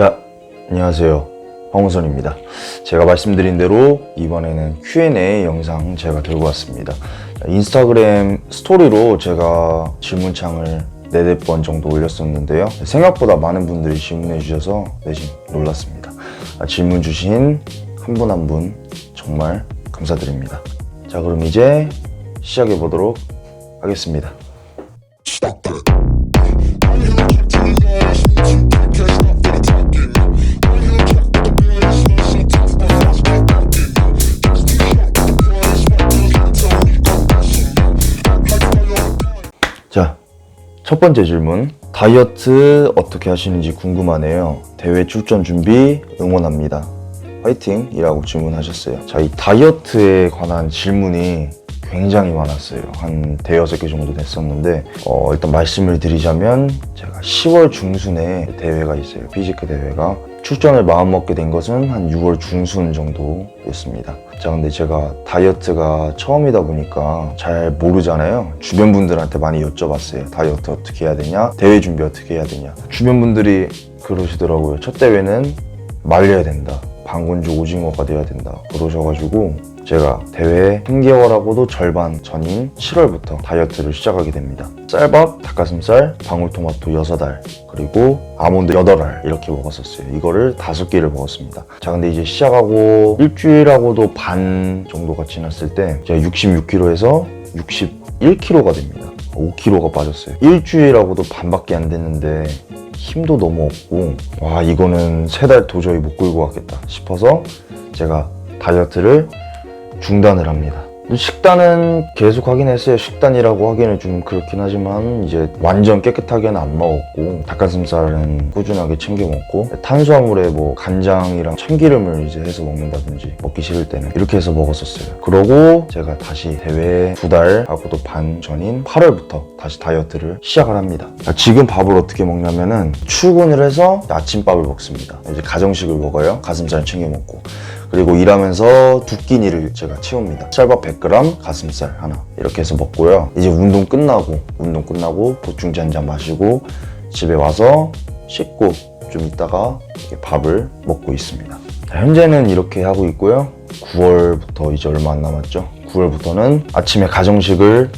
자, 안녕하세요. 황우선입니다. 제가 말씀드린 대로 이번에는 Q&A 영상 제가 들고 왔습니다. 자, 인스타그램 스토리로 제가 질문창을 네댓 번 정도 올렸었는데요. 생각보다 많은 분들이 질문해 주셔서 내심 놀랐습니다. 아, 질문 주신 한 분 한 분 정말 감사드립니다. 자, 그럼 이제 시작해 보도록 하겠습니다. 자, 첫 번째 질문. 다이어트 어떻게 하시는지 궁금하네요. 대회 출전 준비 응원합니다. 화이팅! 이라고 질문하셨어요. 자, 이 다이어트에 관한 질문이 굉장히 많았어요. 한 대여섯 개 정도 됐었는데, 어, 일단 말씀을 드리자면, 제가 10월 중순에 대회가 있어요. 피지크 대회가. 출전을 마음먹게 된 것은 한 6월 중순 정도였습니다. 자, 근데 제가 다이어트가 처음이다 보니까 잘 모르잖아요. 주변 분들한테 많이 여쭤봤어요. 다이어트 어떻게 해야 되냐? 대회 준비 어떻게 해야 되냐? 주변 분들이 그러시더라고요. 첫 대회는 말려야 된다. 방건조 오징어가 돼야 된다. 그러셔가지고 제가 대회 3개월하고도 절반 전인 7월부터 다이어트를 시작하게 됩니다. 쌀밥, 닭가슴살, 방울토마토 6알, 그리고 아몬드 8알 이렇게 먹었었어요. 이거를 5끼를 먹었습니다. 자, 근데 이제 시작하고 일주일하고도 반 정도가 지났을 때 제가 66kg에서 61kg가 됩니다. 5kg가 빠졌어요. 일주일하고도 반밖에 안 됐는데 힘도 너무 없고 와 이거는 세 달 도저히 못 끌고 가겠다 싶어서 제가 다이어트를 중단을 합니다. 식단은 계속 하긴 했어요. 식단이라고 하기는 좀 그렇긴 하지만 이제 완전 깨끗하게는 안 먹었고 닭가슴살은 꾸준하게 챙겨 먹고 탄수화물에 뭐 간장이랑 참기름을 이제 해서 먹는다든지 먹기 싫을 때는 이렇게 해서 먹었었어요. 그러고 제가 다시 대회 두 달 하고도 반 전인 8월부터 다시 다이어트를 시작을 합니다. 자, 지금 밥을 어떻게 먹냐면은 출근을 해서 아침밥을 먹습니다. 이제 가정식을 먹어요. 가슴살 챙겨 먹고. 그리고 일하면서 두 끼니를 제가 채웁니다. 쌀밥 100g, 가슴살 하나 이렇게 해서 먹고요. 이제 운동 끝나고 운동 끝나고 보충제 한 잔 마시고 집에 와서 씻고 좀 있다가 밥을 먹고 있습니다. 자, 현재는 이렇게 하고 있고요. 9월부터 이제 얼마 안 남았죠. 9월부터는 아침에 가정식을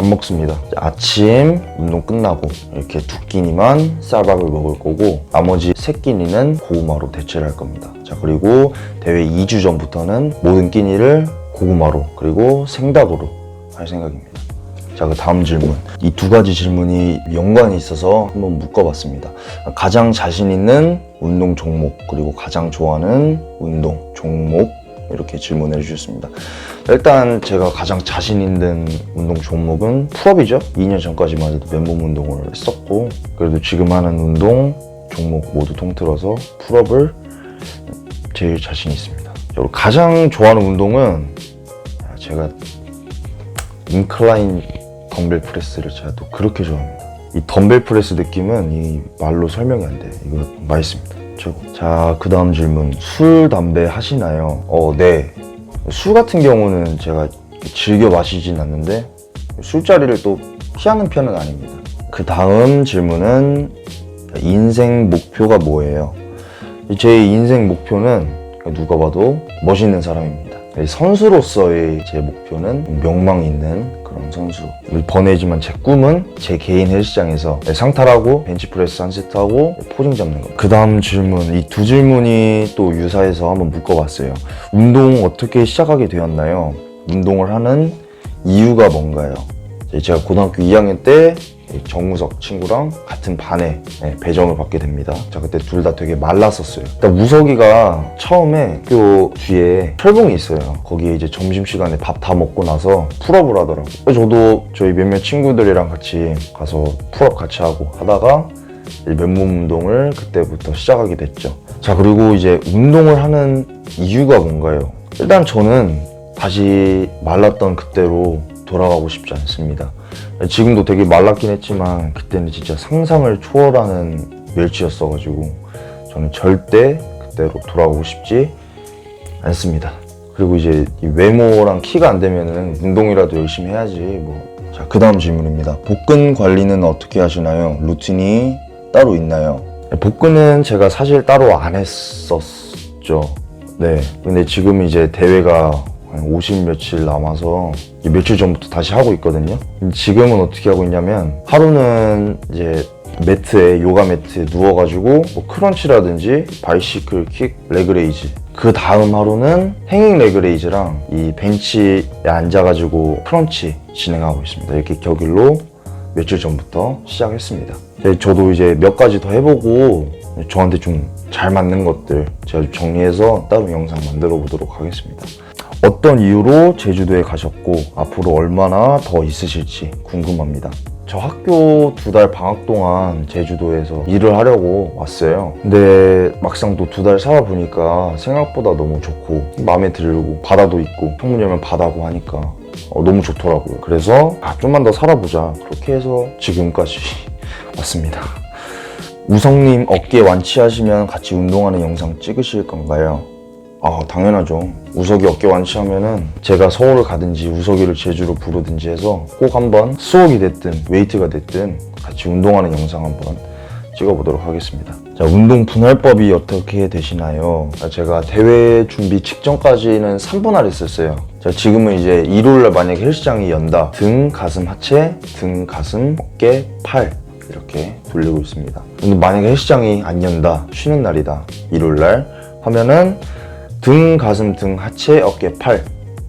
안 먹습니다. 아침 운동 끝나고 이렇게 두 끼니만 쌀밥을 먹을 거고 나머지 세 끼니는 고구마로 대체를 할 겁니다. 자 그리고 대회 2주 전부터는 모든 끼니를 고구마로 그리고 생닭으로 할 생각입니다. 자, 그 다음 질문. 이 두 가지 질문이 연관이 있어서 한번 묶어봤습니다. 가장 자신 있는 운동 종목, 그리고 가장 좋아하는 운동 종목, 이렇게 질문해 주셨습니다. 일단 제가 가장 자신 있는 운동 종목은 풀업이죠. 2년 전까지만 해도 맨몸 운동을 했었고, 그래도 지금 하는 운동 종목 모두 통틀어서 풀업을 제일 자신 있습니다. 그리고 가장 좋아하는 운동은 제가 인클라인 덤벨 프레스를 제가 또 그렇게 좋아합니다. 이 덤벨 프레스 느낌은 이 말로 설명이 안 돼. 이거 맛있습니다. 최고. 자, 그 다음 질문. 술, 담배 하시나요? 어, 네. 술 같은 경우는 제가 즐겨 마시진 않는데 술자리를 또 피하는 편은 아닙니다. 그 다음 질문은 인생 목표가 뭐예요? 제 인생 목표는 누가 봐도 멋있는 사람입니다. 선수로서의 제 목표는 명망 있는 그런 선수. 번외지만 제 꿈은 제 개인 헬스장에서 상탈하고 벤치프레스 한 세트 하고 포징 잡는 거. 그 다음 질문, 이 두 질문이 또 유사해서 한번 묶어봤어요. 운동 어떻게 시작하게 되었나요? 운동을 하는 이유가 뭔가요? 제가 고등학교 2학년 때 정우석 친구랑 같은 반에 네, 배정을 받게 됩니다. 자 그때 둘 다 되게 말랐었어요. 일단 우석이가 처음에 학교 뒤에 철봉이 있어요. 거기에 이제 점심 시간에 밥 다 먹고 나서 풀업을 하더라고. 요 저도 저희 몇몇 친구들이랑 같이 가서 풀업 같이 하고 하다가 맨몸 운동을 그때부터 시작하게 됐죠. 자 그리고 이제 운동을 하는 이유가 뭔가요? 일단 저는 다시 말랐던 그때로 돌아가고 싶지 않습니다. 지금도 되게 말랐긴 했지만 그때는 진짜 상상을 초월하는 멸치였어가지고 저는 절대 그때로 돌아오고 싶지 않습니다. 그리고 이제 이 외모랑 키가 안 되면은 운동이라도 열심히 해야지 뭐. 자, 그 다음 질문입니다. 복근 관리는 어떻게 하시나요? 루틴이 따로 있나요? 복근은 제가 사실 따로 안 했었죠. 네. 근데 지금 이제 대회가 한 50 며칠 남아서 며칠 전부터 다시 하고 있거든요. 지금은 어떻게 하고 있냐면 하루는 이제 매트에 요가 매트에 누워가지고 뭐 크런치라든지 바이시클 킥 레그레이즈 그 다음 하루는 행잉 레그레이즈랑 이 벤치에 앉아가지고 크런치 진행하고 있습니다. 이렇게 격일로 며칠 전부터 시작했습니다. 네, 저도 이제 몇 가지 더 해보고 저한테 좀 잘 맞는 것들 제가 좀 정리해서 따로 영상 만들어 보도록 하겠습니다. 어떤 이유로 제주도에 가셨고 앞으로 얼마나 더 있으실지 궁금합니다. 저 학교 두 달 방학 동안 제주도에서 일을 하려고 왔어요. 근데 막상 또 두 달 살아보니까 생각보다 너무 좋고 마음에 들고 바다도 있고 창문 열면 바다고 하니까 어, 너무 좋더라고요. 그래서 아, 좀만 더 살아보자. 그렇게 해서 지금까지 왔습니다. 우성님 어깨 완치하시면 같이 운동하는 영상 찍으실 건가요? 아 당연하죠. 우석이 어깨 완치하면은 제가 서울을 가든지 우석이를 제주로 부르든지 해서 꼭 한번 수업이 됐든 웨이트가 됐든 같이 운동하는 영상 한번 찍어보도록 하겠습니다. 자 운동 분할법이 어떻게 되시나요? 자, 제가 대회 준비 직전까지는 3분할 했었어요. 자 지금은 이제 일요일날 만약에 헬스장이 연다 등 가슴 하체 등 가슴 어깨 팔 이렇게 돌리고 있습니다. 근데 만약에 헬스장이 안 연다 쉬는 날이다 일요일날 하면은 등, 가슴, 등, 하체, 어깨, 팔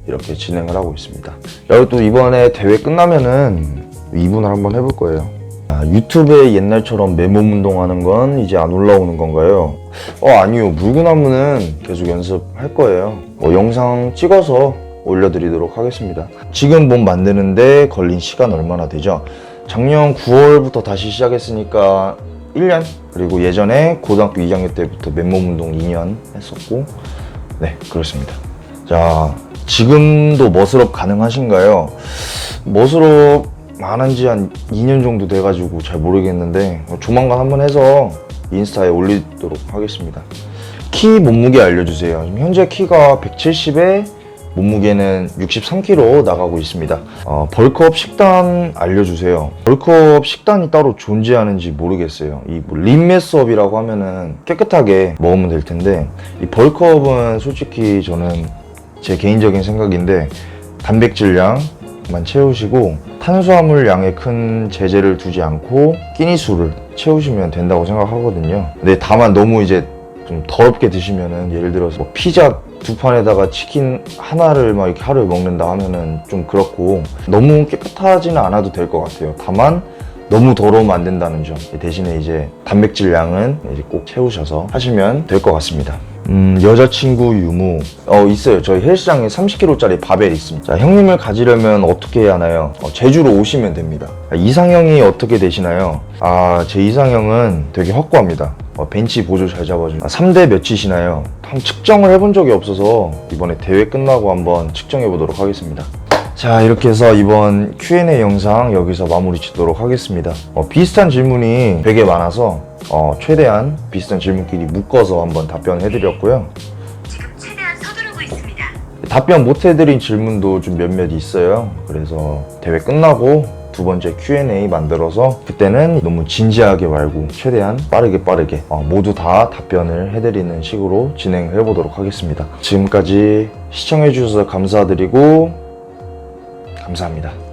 이렇게 진행을 하고 있습니다. 여기 또 이번에 대회 끝나면은 2분을 한번 해볼 거예요. 아, 유튜브에 옛날처럼 맨몸 운동하는 건 이제 안 올라오는 건가요? 어 아니요 물구나무는 계속 연습할 거예요. 어, 영상 찍어서 올려드리도록 하겠습니다. 지금 몸 만드는데 걸린 시간 얼마나 되죠? 작년 9월부터 다시 시작했으니까 1년 그리고 예전에 고등학교 2학년 때부터 맨몸 운동 2년 했었고 네, 그렇습니다. 자, 지금도 머슬업 가능하신가요? 머슬업 안 한 지 한 2년 정도 돼가지고 잘 모르겠는데 조만간 한번 해서 인스타에 올리도록 하겠습니다. 키 몸무게 알려주세요. 현재 키가 170에 몸무게는 63kg 나가고 있습니다. 어, 벌크업 식단 알려주세요. 벌크업 식단이 따로 존재하는지 모르겠어요. 이뭐 림메스업이라고 하면은 깨끗하게 먹으면 될 텐데 이 벌크업은 솔직히 저는 제 개인적인 생각인데 단백질량만 채우시고 탄수화물 양에 큰 제재를 두지 않고 끼니 수를 채우시면 된다고 생각하거든요. 근데 다만 너무 이제 좀 더럽게 드시면은 예를 들어서 뭐 피자 두 판에다가 치킨 하나를 막 이렇게 하루에 먹는다 하면은 좀 그렇고 너무 깨끗하지는 않아도 될 것 같아요. 다만 너무 더러우면 안 된다는 점 대신에 이제 단백질 양은 이제 꼭 채우셔서 하시면 될 것 같습니다. 음, 여자친구 유무 어 있어요. 저희 헬스장에 30kg짜리 바벨 있습니다. 자, 형님을 가지려면 어떻게 해야 하나요? 어, 제주로 오시면 됩니다. 아, 이상형이 어떻게 되시나요? 아, 제 이상형은 되게 확고합니다. 어, 벤치 보조 잘 잡아주는 아, 3대 몇이시나요? 한 측정을 해본 적이 없어서 이번에 대회 끝나고 한번 측정해 보도록 하겠습니다. 자 이렇게 해서 이번 Q&A 영상 여기서 마무리 짓도록 하겠습니다. 어, 비슷한 질문이 되게 많아서 어, 최대한 비슷한 질문끼리 묶어서 한번 답변해드렸고요. 지금 최대한 서두르고 있습니다. 답변 못 해드린 질문도 좀 몇몇 있어요. 그래서 대회 끝나고 두 번째 Q&A 만들어서 그때는 너무 진지하게 말고 최대한 빠르게 빠르게 어, 모두 다 답변을 해드리는 식으로 진행을 해보도록 하겠습니다. 지금까지 시청해 주셔서 감사드리고 감사합니다.